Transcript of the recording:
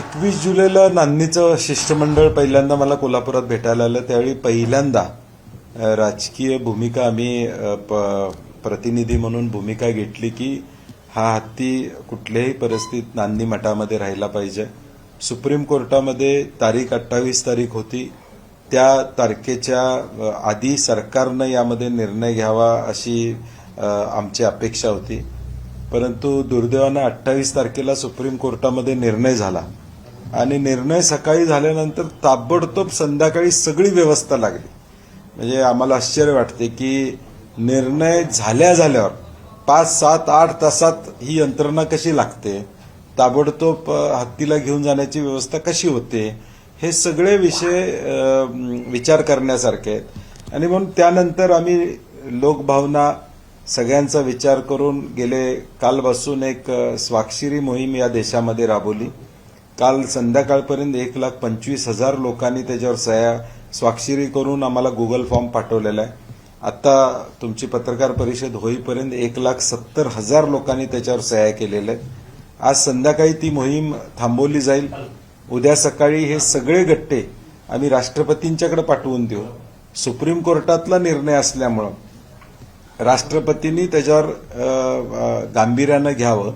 एकवीस जुलैला नांदणीचं शिष्टमंडळ पहिल्यांदा मला कोल्हापुरात भेटायला आलं. त्यावेळी पहिल्यांदा राजकीय भूमिका आम्ही प- प्रतिनिधी म्हणून भूमिका घेतली की हा हत्ती कुठल्याही परिस्थितीत नांदी मठामध्ये राहिला पाहिजे. सुप्रीम कोर्टामध्ये तारीख अठ्ठावीस तारीख होती. त्या तारखेच्या आधी सरकारनं यामध्ये निर्णय घ्यावा अशी आमची अपेक्षा होती. परंतु दुर्दैवानं अठ्ठावीस तारखेला सुप्रीम कोर्टामध्ये निर्णय झाला. आणि निर्णय सकाळी झाल्यानंतर ताबडतोब संध्याकाळी सगळी व्यवस्था लागली. म्हणजे आम्हाला आश्चर्य वाटते की निर्णय झाल्या झाल्यावर पाच सात आठ तासात ही यंत्रणा कशी लागते? ताबडतोब हत्तीला घेऊन जाण्याची व्यवस्था कशी होते? हे सगळे विषय विचार करण्यासारखे आहेत. आणि म्हणून त्यानंतर आम्ही लोकभावना सगळ्यांचा विचार करून गेले. कालपासून एक स्वाक्षरी मोहीम या देशामध्ये राबवली. काल संध्याकाळपर्यंत एक लाख पंचवीस हजार लोकांनी त्याच्यावर सह्या स्वाक्षरी करून आम्हाला गुगल फॉर्म पाठवलेला आहे. आता तुमची पत्रकार परिषद होईपर्यंत एक लाख सत्तर हजार लोकांनी त्याच्यावर सह्या केलेल्या आहेत. आज संध्याकाळी ती मोहीम थांबवली जाईल. उद्या सकाळी हे सगळे गट्टे आम्ही राष्ट्रपतींच्याकडे पाठवून देऊ. सुप्रीम कोर्टातला निर्णय असल्यामुळं राष्ट्रपतींनी त्याच्यावर गांभीर्यानं घ्यावं.